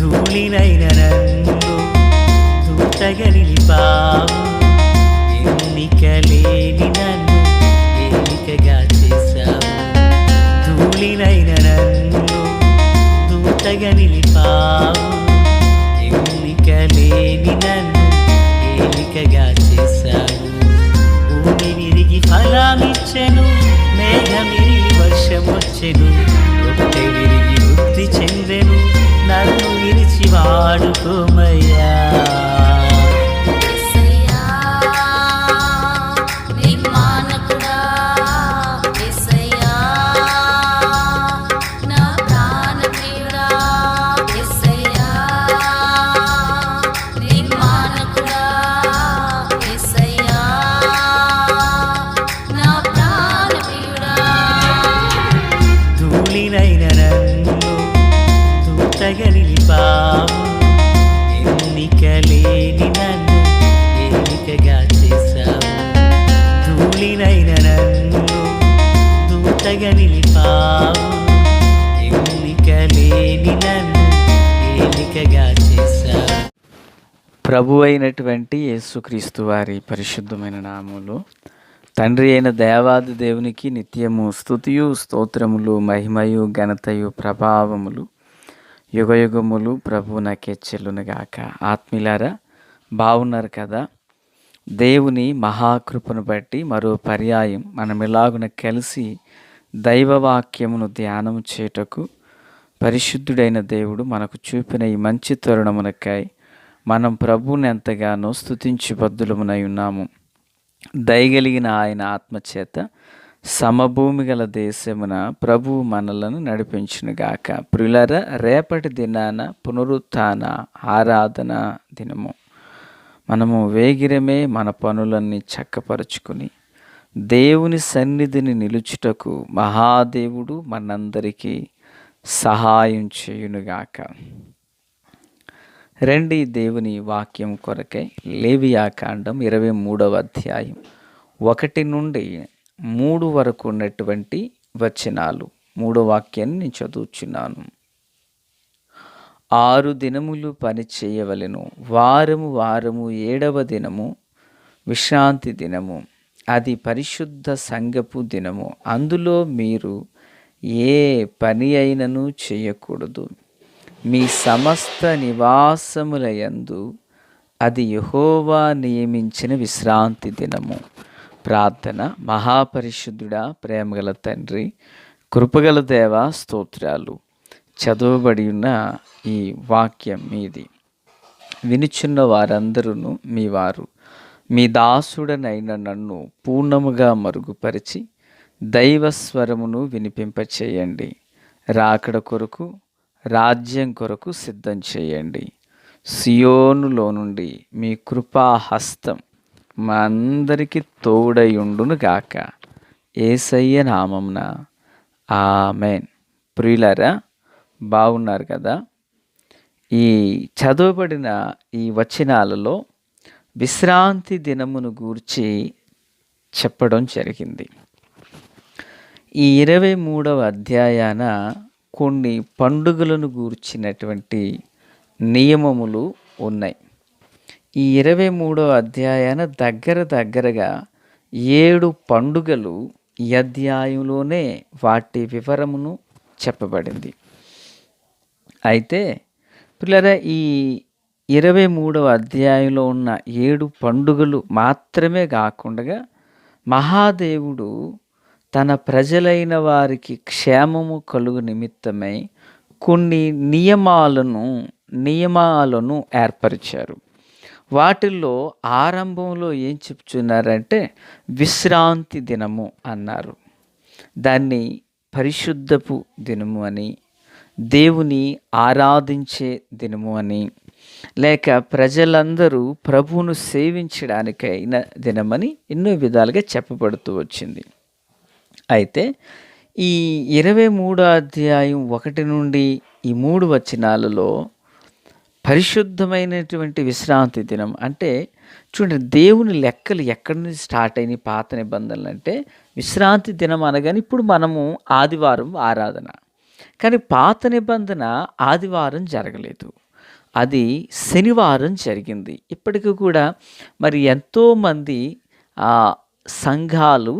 ధూళినైన నన్ను దూతగా నిలిపావు ఎన్నికలేని నన్ను ఎన్నికగా చేశావు. ధూళినైన నన్ను దూతగా నిలిపావు ఎన్నికలేని నన్ను ఎన్నికగా చేశావు. భూమి విరిగి ఫలమిచ్చెను మేఘమిరిగి వర్షమొచ్చెను రొట్టె విరిగి వృద్ధి చెందెను. பாடுகுமையா ఎన్నికగా చేశావు ప్రభు అయినటువంటి యేసుక్రీస్తు వారి పరిశుద్ధమైన నామములు. తండ్రి అయిన దేవాది దేవునికి నిత్యము స్తుతియు స్తోత్రములు మహిమయు ఘనతయు ప్రభావములు. యుగయుగములు ప్రభు నాకే చెల్లునుగాక. ఆత్మీలారా బాగున్నారు కదా? దేవుని మహాకృపను బట్టి మరో పర్యాయం మనం ఎలాగున కలిసి దైవవాక్యమును ధ్యానం చేయుటకు పరిశుద్ధుడైన దేవుడు మనకు చూపిన ఈ మంచి తరుణమునకై మనం ప్రభువుని ఎంతగానో స్తుతించి బద్దులమునై ఉన్నాము. దయగలిగిన ఆయన ఆత్మచేత సమభూమి గల దేశమున ప్రభు మనలను నడిపించునుగాక. ప్రియులర రేపటి దినాన పునరుత్థాన ఆరాధన దినము. మనము వేగిరమే మన పనులన్నీ చక్కపరుచుకుని దేవుని సన్నిధిని నిలుచుటకు మహాదేవుడు మనందరికీ సహాయం చేయునుగాక. రండి దేవుని వాక్యం కొరకై లేవియాకాండం ఇరవై మూడవ అధ్యాయం ఒకటి నుండి మూడు వరకు ఉన్నటువంటి వచనాలు. మూడో వాక్యాన్ని నేను చదువుచున్నాను. ఆరు దినములు పని చేయవలెను. వారము వారము ఏడవ దినము విశ్రాంతి దినము. అది పరిశుద్ధ సంగపు దినము. అందులో మీరు ఏ పని అయినను చేయకూడదు. మీ సమస్త నివాసములయందు అది యహోవా నియమించిన విశ్రాంతి దినము. ప్రార్థన మహాపరిశుద్ధుడా ప్రేమగల తండ్రి కృపగల దేవ స్తోత్రాలు. చదవబడి ఉన్న ఈ వాక్యం మీది. వినుచున్న వారందరూ మీ వారు మీ దాసుడనైన నన్ను పూర్ణముగా మరుగుపరిచి దైవస్వరమును వినిపింపచేయండి. రాకడ కొరకు రాజ్యం కొరకు సిద్ధం చేయండి. సియోనులో నుండి మీ కృపాహస్తం మా అందరికీ తోడయుండును గాక. ఏసయ్య నామంన ఆమెన్. ప్రియులరా బాగున్నారు కదా? ఈ చదవబడిన ఈ వచనాలలో విశ్రాంతి దినమును గూర్చి చెప్పడం జరిగింది. ఈ ఇరవై మూడవ అధ్యాయాన కొన్ని పండుగలను గూర్చినటువంటి నియమములు ఉన్నాయి. ఈ ఇరవై మూడవ అధ్యాయాన దగ్గర దగ్గరగా ఏడు పండుగలు ఈ అధ్యాయంలోనే వాటి వివరమును చెప్పబడింది. అయితే పిల్లరా ఈ ఇరవై మూడవ అధ్యాయంలో ఉన్న ఏడు పండుగలు మాత్రమే కాకుండా మహాదేవుడు తన ప్రజలైన వారికి క్షేమము కలుగు నిమిత్తమై కొన్ని నియమాలను నియమాలను ఏర్పరిచారు. వాటిల్లో ఆరంభంలో ఏం చెప్తున్నారంటే విశ్రాంతి దినము అన్నారు. దాన్ని పరిశుద్ధపు దినము అని దేవుని ఆరాధించే దినము అని లేక ప్రజలందరూ ప్రభువును సేవించడానికైన దినమని ఎన్నో విధాలుగా చెప్పబడుతూ వచ్చింది. అయితే ఈ ఇరవై మూడో అధ్యాయం ఒకటి నుండి ఈ మూడు వచనాలలో పరిశుద్ధమైనటువంటి విశ్రాంతి దినం అంటే చూడండి దేవుని లెక్కలు ఎక్కడి నుంచి స్టార్ట్ అయినాయి? పాత నిబంధనలు అంటే విశ్రాంతి దినం అనగానే ఇప్పుడు మనము ఆదివారం ఆరాధన. కానీ పాత నిబంధన ఆదివారం జరగలేదు. అది శనివారం జరిగింది. ఇప్పటికి కూడా మరి ఎంతోమంది సంఘాలు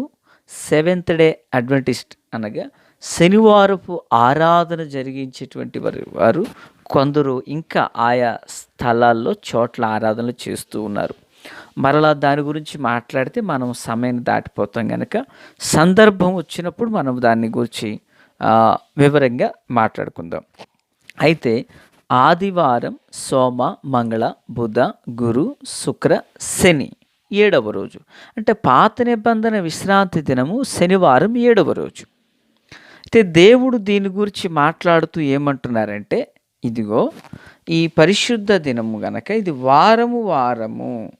సెవెంత్ డే అడ్వెంటిస్ట్ అనగా శనివారపు ఆరాధన జరిగించేటువంటి వారి వారు కొందరు ఇంకా ఆయా స్థలాల్లో చోట్ల ఆరాధనలు చేస్తూ ఉన్నారు. మరలా దాని గురించి మాట్లాడితే మనం సమయాన్ని దాటిపోతాం కనుక సందర్భం వచ్చినప్పుడు మనం దాన్ని గురించి వివరంగా మాట్లాడుకుందాం. అయితే ఆదివారం సోమ మంగళ బుధ గురు శుక్ర శని ఏడవ రోజు. అంటే పాత నిబంధన విశ్రాంతి దినము శనివారం ఏడవ రోజు. అయితే దేవుడు దీని గురించి మాట్లాడుతూ ఏమంటున్నారంటే ఇదిగో ఈ పరిశుద్ధ దినము గనక ఇది వారము వారము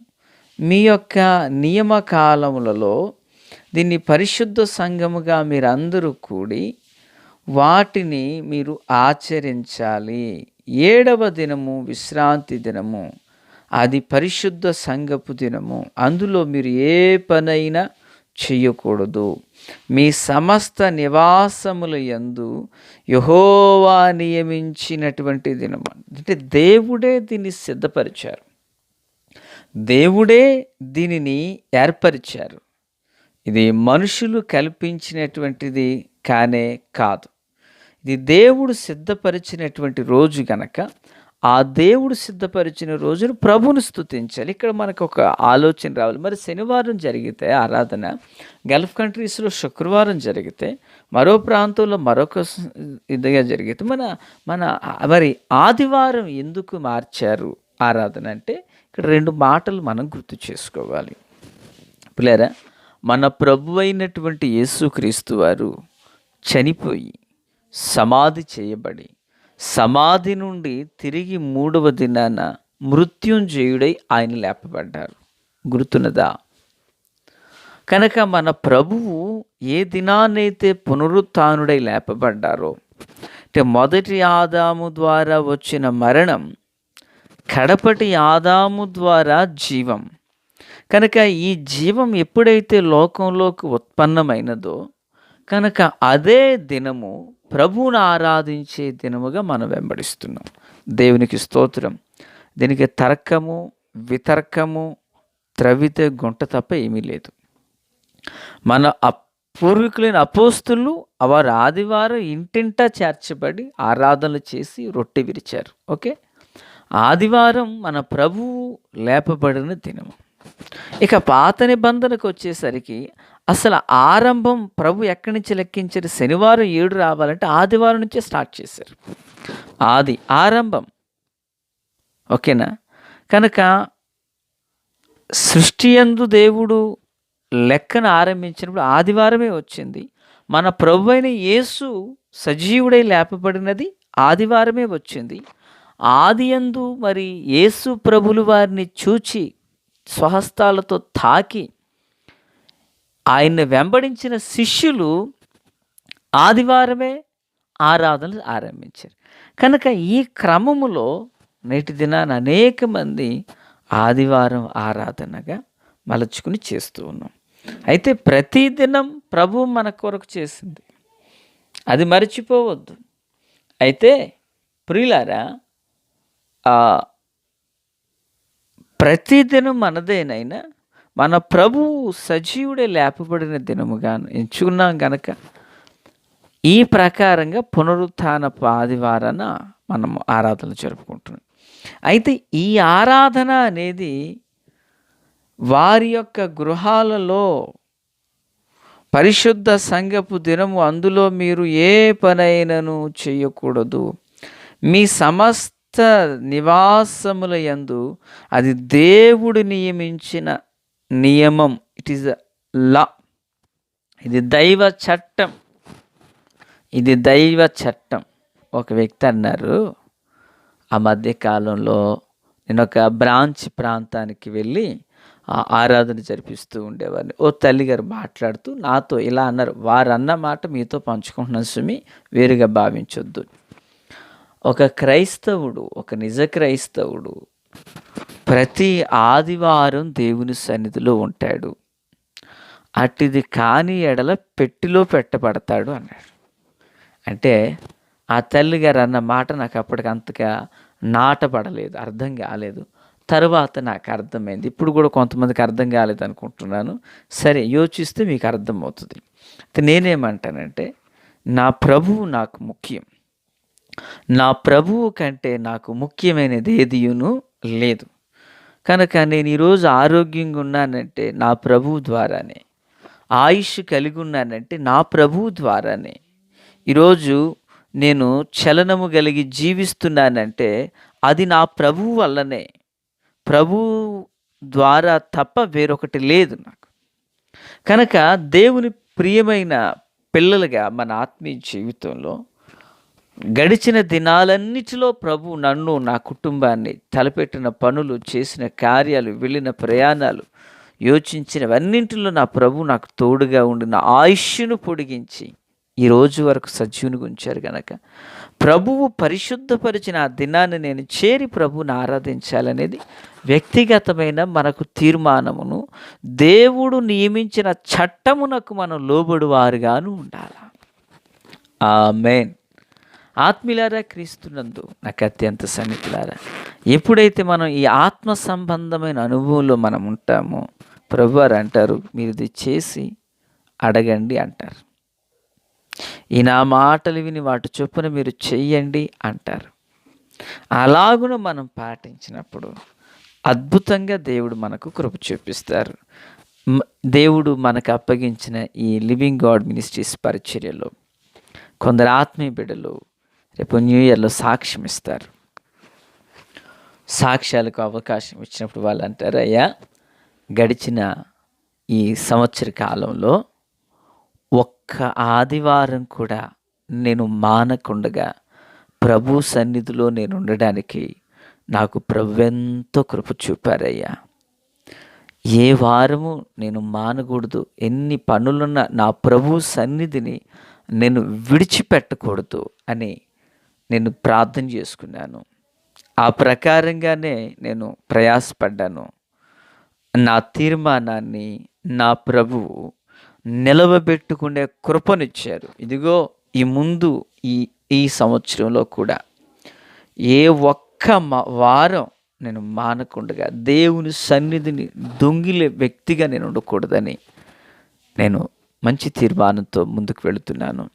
మీ యొక్క నియమకాలములలో దీన్ని పరిశుద్ధ సంఘముగా మీరందరూ కూడి వాటిని మీరు ఆచరించాలి. ఏడవ దినము విశ్రాంతి దినము. అది పరిశుద్ధ సంగపు దినము. అందులో మీరు ఏ పనైనా చేయకూడదు. మీ సమస్త నివాసముల యందు యహోవా నియమించినటువంటి దినము. అంటే దేవుడే దీన్ని సిద్ధపరిచారు. దేవుడే దీనిని ఏర్పరిచారు. ఇది మనుషులు కల్పించినటువంటిది కానే కాదు. ఇది దేవుడు సిద్ధపరిచినటువంటి రోజు గనక ఆ దేవుడు సిద్ధపరిచిన రోజును ప్రభుని స్తుతించాలి. ఇక్కడ మనకు ఒక ఆలోచన రావాలి. మరి శనివారం జరిగితే ఆరాధన గల్ఫ్ కంట్రీస్లో శుక్రవారం జరిగితే మరో ప్రాంతంలో మరొక ఇదిగా జరిగితే మన మన మరి ఆదివారం ఎందుకు మార్చారు ఆరాధన అంటే ఇక్కడ రెండు మాటలు మనం గుర్తు చేసుకోవాలి. పిల్లరా మన ప్రభు అయినటువంటి యేసుక్రీస్తు వారు చనిపోయి సమాధి చేయబడి సమాధి నుండి తిరిగి మూడవ దినాన మృత్యుంజయుడై ఆయన లేపబడ్డారు. గుర్తున్నదా? కనుక మన ప్రభువు ఏ దినానైతే పునరుత్నుడై లేపబడ్డారో అంటే మొదటి ఆదాము ద్వారా వచ్చిన మరణం కడపటి ఆదాము ద్వారా జీవం. కనుక ఈ జీవం ఎప్పుడైతే లోకంలోకి ఉత్పన్నమైనదో కనుక అదే దినము ప్రభువును ఆరాధించే దినముగా మనం వెంబడిస్తున్నాం. దేవునికి స్తోత్రం. దీనికి తర్కము వితర్కము త్రవితే గుంట తప్ప ఏమీ లేదు. మన పూర్వీకులైన అపోస్తులు వారు ఆదివారం ఇంటింటా చేర్చబడి ఆరాధనలు చేసి రొట్టె విరిచారు. ఓకే? ఆదివారం మన ప్రభువు లేపబడిన దినము. ఇక పాత నిబంధనకు వచ్చేసరికి అసలు ఆరంభం ప్రభు ఎక్కడి నుంచి లెక్కించారు? శనివారం ఏడు రావాలంటే ఆదివారం నుంచే స్టార్ట్ చేశారు. ఆది ఆరంభం. ఓకేనా? కనుక సృష్టి యందు దేవుడు లెక్కను ఆరంభించినప్పుడు ఆదివారమే వచ్చింది. మన ప్రభు అయిన యేసు సజీవుడై లేపబడినది ఆదివారమే వచ్చింది. ఆదియందు మరి యేసు ప్రభులు వారిని చూచి స్వహస్తాలతో తాకి ఆయన్ని వెంబడించిన శిష్యులు ఆదివారమే ఆరాధనలు ఆరంభించారు. కనుక ఈ క్రమములో నేటి దినాన అనేక మంది ఆదివారం ఆరాధనగా మలుచుకుని చేస్తూ ఉన్నాం. అయితే ప్రతిదినం ప్రభు మన కొరకు చేసింది. అది మర్చిపోవద్దు. అయితే ప్రియులారా ప్రతిదినం మనదేనైనా మన ప్రభు సజీవుడే లేపబడిన దినముగా ఎంచుకున్నాం గనక ఈ ప్రకారంగా పునరుత్థానపు ఆదివారాన మనం ఆరాధన జరుపుకుంటున్నాం. అయితే ఈ ఆరాధన అనేది వారి యొక్క గృహాలలో పరిశుద్ధ సంఘపు దినము అందులో మీరు ఏ పనైనను చేయకూడదు. మీ సమస్త నివాసముల యందు అది దేవుడు నియమించిన నియమం. ఇట్ ఈస్ లా ఇది దైవ చట్టం. ఇది దైవ చట్టం. ఒక వ్యక్తి అన్నారు ఆ మధ్యకాలంలో నేను ఒక బ్రాంచ్ ప్రాంతానికి వెళ్ళి ఆ ఆరాధన జరిపిస్తూ ఉండేవారిని ఓ తల్లిగారు మాట్లాడుతూ నాతో ఇలా అన్నారు. వారు అన్న మాట మీతో పంచుకుంటున్నాను సుమి వేరుగా భావించొద్దు. ఒక క్రైస్తవుడు ఒక నిజ క్రైస్తవుడు ప్రతి ఆదివారం దేవుని సన్నిధిలో ఉంటాడు. అట్టిది కాని ఎడల పెట్టిలో పెట్టబడతాడు అన్నాడు. అంటే ఆ తల్లిగారు అన్న మాట నాకు అప్పటికి అంతగా నాటపడలేదు అర్థం కాలేదు. తర్వాత నాకు అర్థమైంది. ఇప్పుడు కూడా కొంతమందికి అర్థం కాలేదు అనుకుంటున్నాను. సరే యోచిస్తే మీకు అర్థమవుతుంది. నేనేమంటానంటే నా ప్రభువు నాకు ముఖ్యం. నా ప్రభువు కంటే నాకు ముఖ్యమైనది ఏదియును? లేదు. కనుక నేను ఈరోజు ఆరోగ్యంగా ఉన్నానంటే నా ప్రభువు ద్వారానే ఆయుష్ కలిగి ఉన్నానంటే నా ప్రభువు ద్వారానే. ఈరోజు నేను చలనము కలిగి జీవిస్తున్నానంటే అది నా ప్రభువు వల్లనే. ప్రభువు ద్వారా తప్ప వేరొకటి లేదు నాకు. కనుక దేవుని ప్రియమైన పిల్లలుగా మన ఆత్మీయ జీవితంలో గడిచిన దినాలన్నిటిలో ప్రభు నన్ను నా కుటుంబాన్ని తలపెట్టిన పనులు చేసిన కార్యాలు వెళ్ళిన ప్రయాణాలు యోచించినవన్నింటిలో నా ప్రభు నాకు తోడుగా ఉండి నా ఆయుష్ను పొడిగించి ఈ రోజు వరకు సజీవుని ఉంచారు గనక. ప్రభువు పరిశుద్ధపరిచిన ఆ దినాన్ని నేను చేరి ప్రభువుని ఆరాధించాలనేది వ్యక్తిగతమైన మనకు తీర్మానమును. దేవుడు నియమించిన చట్టమునకు మనం లోబడి వారుగాను ఉండాలి. ఆమెన్. ఆత్మీయులారా క్రీస్తునందు నాకు అత్యంత సన్నిహితులారా ఎప్పుడైతే మనం ఈ ఆత్మ సంబంధమైన అనుభవంలో మనం ఉంటామో ప్రభువారు అంటారు మీరు ఇది చేసి అడగండి అంటారు. ఈ నా మాటలు విని వాటి చొప్పున మీరు చెయ్యండి అంటారు. అలాగున మనం పాటించినప్పుడు అద్భుతంగా దేవుడు మనకు కృప చూపిస్తారు. దేవుడు మనకు అప్పగించిన ఈ లివింగ్ గాడ్ మినిస్ట్రీస్ పరిచర్యలో కొందరు ఆత్మీయ బిడ్డలు రేపు న్యూ ఇయర్లో సాక్ష్యం ఇస్తారు. సాక్ష్యాలకు అవకాశం ఇచ్చినప్పుడు వాళ్ళు అంటారు అయ్యా గడిచిన ఈ సంవత్సర కాలంలో ఒక్క ఆదివారం కూడా నేను మానకుండగా ప్రభు సన్నిధిలో నేను ఉండడానికి నాకు ప్రభు కృప చూపారయ్యా. ఏ వారము నేను మానకూడదు ఎన్ని పనులున్న నా ప్రభు సన్నిధిని నేను విడిచిపెట్టకూడదు అని నేను ప్రార్థన చేసుకున్నాను. ఆ ప్రకారంగానే నేను ప్రయాసపడ్డాను. నా తీర్మానాన్ని నా ప్రభువు నిలవబెట్టుకునే కృపనిచ్చారు. ఇదిగో ఈ ముందు ఈ ఈ సంవత్సరంలో కూడా ఏ ఒక్క మ- వారం నేను మానకుండగా దేవుని సన్నిధిని దొంగిలే వ్యక్తిగా నేను ఉండకూడదని నేను మంచి తీర్మానంతో ముందుకు వెళుతున్నాను.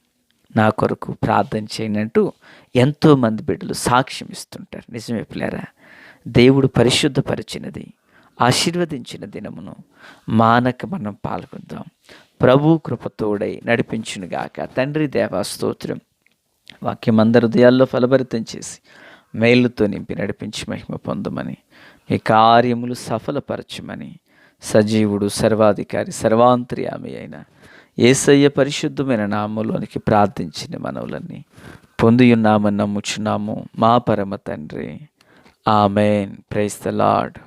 నా కొరకు ప్రార్థన చేయనంటూ ఎంతోమంది బిడ్డలు సాక్ష్యం ఇస్తుంటారు. నిజమే పిల్లరా? దేవుడు పరిశుద్ధపరిచినది ఆశీర్వదించిన దినమును మానక మనం పాల్గొందాం. ప్రభు కృపతోడై నడిపించునుగాక తండ్రి దేవా స్తోత్రం. వాక్యం అందరి హృదయాల్లో ఫలభరితం చేసి మేలుతో నింపి నడిపించి మహిమ పొందమని మీ కార్యములు సఫలపరచమని సజీవుడు సర్వాధికారి సర్వాంతర్యామి అయిన ఏసయ్య పరిశుద్ధమైన నామంలోనికి ప్రార్థించిన మనవులన్నీ పొందియున్నామని నమ్ముచున్నాము మా పరమ తండ్రి. ఆమెన్. Praise the Lord.